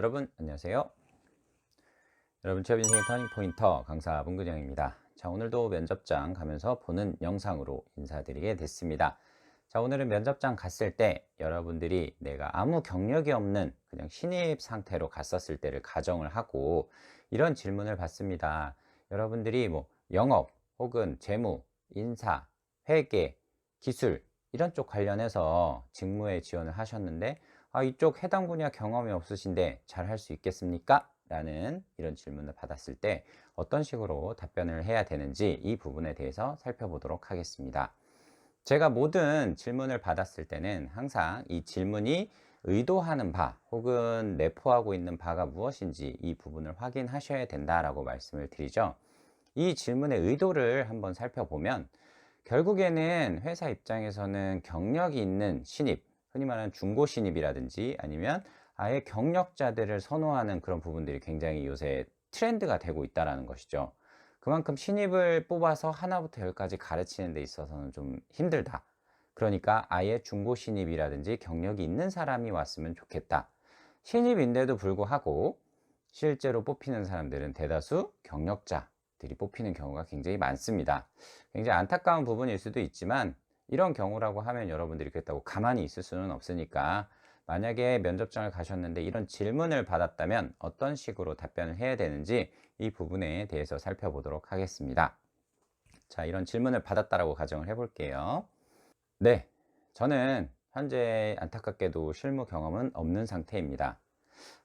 여러분 안녕하세요. 여러분 취업 인생의 터닝 포인터 강사 문근영입니다. 자 오늘도 면접장 가면서 보는 영상으로 인사드리게 됐습니다. 자 오늘은 면접장 갔을 때 여러분들이 내가 아무 경력이 없는 그냥 신입 상태로 갔었을 때를 가정을 하고 이런 질문을 받습니다. 여러분들이 뭐 영업 혹은 재무, 인사, 회계, 기술 이런 쪽 관련해서 직무에 지원을 하셨는데 아, 이쪽 해당 분야 경험이 없으신데 잘 할 수 있겠습니까? 라는 이런 질문을 받았을 때 어떤 식으로 답변을 해야 되는지 이 부분에 대해서 살펴보도록 하겠습니다. 제가 모든 질문을 받았을 때는 항상 이 질문이 의도하는 바 혹은 내포하고 있는 바가 무엇인지 이 부분을 확인하셔야 된다라고 말씀을 드리죠. 이 질문의 의도를 한번 살펴보면 결국에는 회사 입장에서는 경력이 있는 신입, 흔히 말하는 중고 신입이라든지 아니면 아예 경력자들을 선호하는 그런 부분들이 굉장히 요새 트렌드가 되고 있다는 것이죠. 그만큼 신입을 뽑아서 하나부터 열까지 가르치는 데 있어서는 좀 힘들다. 그러니까 아예 중고 신입이라든지 경력이 있는 사람이 왔으면 좋겠다. 신입인데도 불구하고 실제로 뽑히는 사람들은 대다수 경력자들이 뽑히는 경우가 굉장히 많습니다. 굉장히 안타까운 부분일 수도 있지만 이런 경우라고 하면 여러분들이 그랬다고 가만히 있을 수는 없으니까 만약에 면접장을 가셨는데 이런 질문을 받았다면 어떤 식으로 답변을 해야 되는지 이 부분에 대해서 살펴보도록 하겠습니다. 자, 이런 질문을 받았다라고 가정을 해볼게요. 네, 저는 현재 안타깝게도 실무 경험은 없는 상태입니다.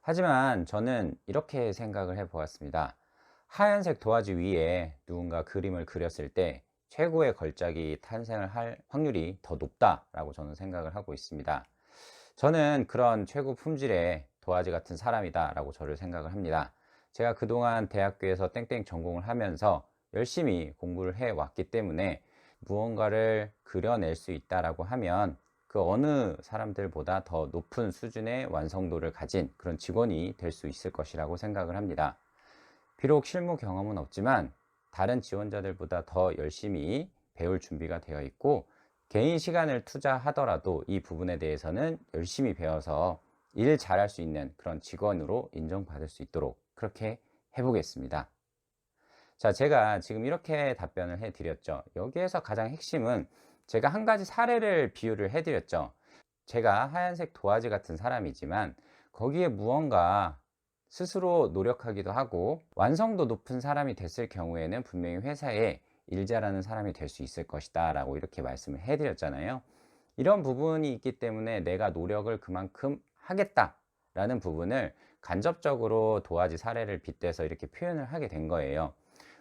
하지만 저는 이렇게 생각을 해 보았습니다. 하얀색 도화지 위에 누군가 그림을 그렸을 때 최고의 걸작이 탄생을 할 확률이 더 높다라고 저는 생각을 하고 있습니다. 저는 그런 최고 품질의 도화지 같은 사람이다라고 저를 생각을 합니다. 제가 그동안 대학교에서 땡땡 전공을 하면서 열심히 공부를 해 왔기 때문에 무언가를 그려낼 수 있다라고 하면 그 어느 사람들보다 더 높은 수준의 완성도를 가진 그런 직원이 될 수 있을 것이라고 생각을 합니다. 비록 실무 경험은 없지만 다른 지원자들보다 더 열심히 배울 준비가 되어 있고 개인 시간을 투자하더라도 이 부분에 대해서는 열심히 배워서 일 잘할 수 있는 그런 직원으로 인정받을 수 있도록 그렇게 해보겠습니다. 자, 제가 지금 이렇게 답변을 해드렸죠. 여기에서 가장 핵심은 제가 한 가지 사례를 비유를 해드렸죠. 제가 하얀색 도화지 같은 사람이지만 거기에 무언가 스스로 노력하기도 하고 완성도 높은 사람이 됐을 경우에는 분명히 회사에 일 잘하는 사람이 될 수 있을 것이다 라고 이렇게 말씀을 해드렸잖아요. 이런 부분이 있기 때문에 내가 노력을 그만큼 하겠다 라는 부분을 간접적으로 도화지 사례를 빗대서 이렇게 표현을 하게 된 거예요.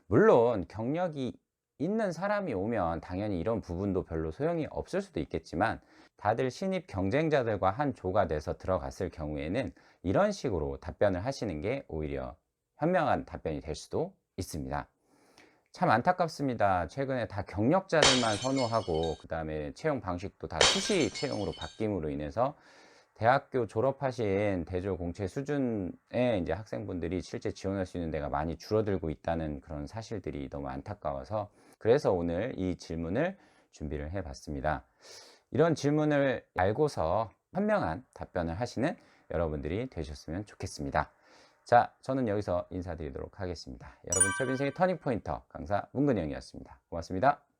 물론 경력이 있는 사람이 오면 당연히 이런 부분도 별로 소용이 없을 수도 있겠지만 다들 신입 경쟁자들과 한 조가 돼서 들어갔을 경우에는 이런 식으로 답변을 하시는 게 오히려 현명한 답변이 될 수도 있습니다. 참 안타깝습니다. 최근에 다 경력자들만 선호하고 그 다음에 채용 방식도 다 수시 채용으로 바뀜으로 인해서 대학교 졸업하신 대졸 공채 수준의 이제 학생분들이 실제 지원할 수 있는 데가 많이 줄어들고 있다는 그런 사실들이 너무 안타까워서 그래서 오늘 이 질문을 준비를 해 봤습니다. 이런 질문을 알고서 현명한 답변을 하시는 여러분들이 되셨으면 좋겠습니다. 자, 저는 여기서 인사드리도록 하겠습니다. 여러분, 첫 인생의 터닝포인터 강사 문근영이었습니다. 고맙습니다.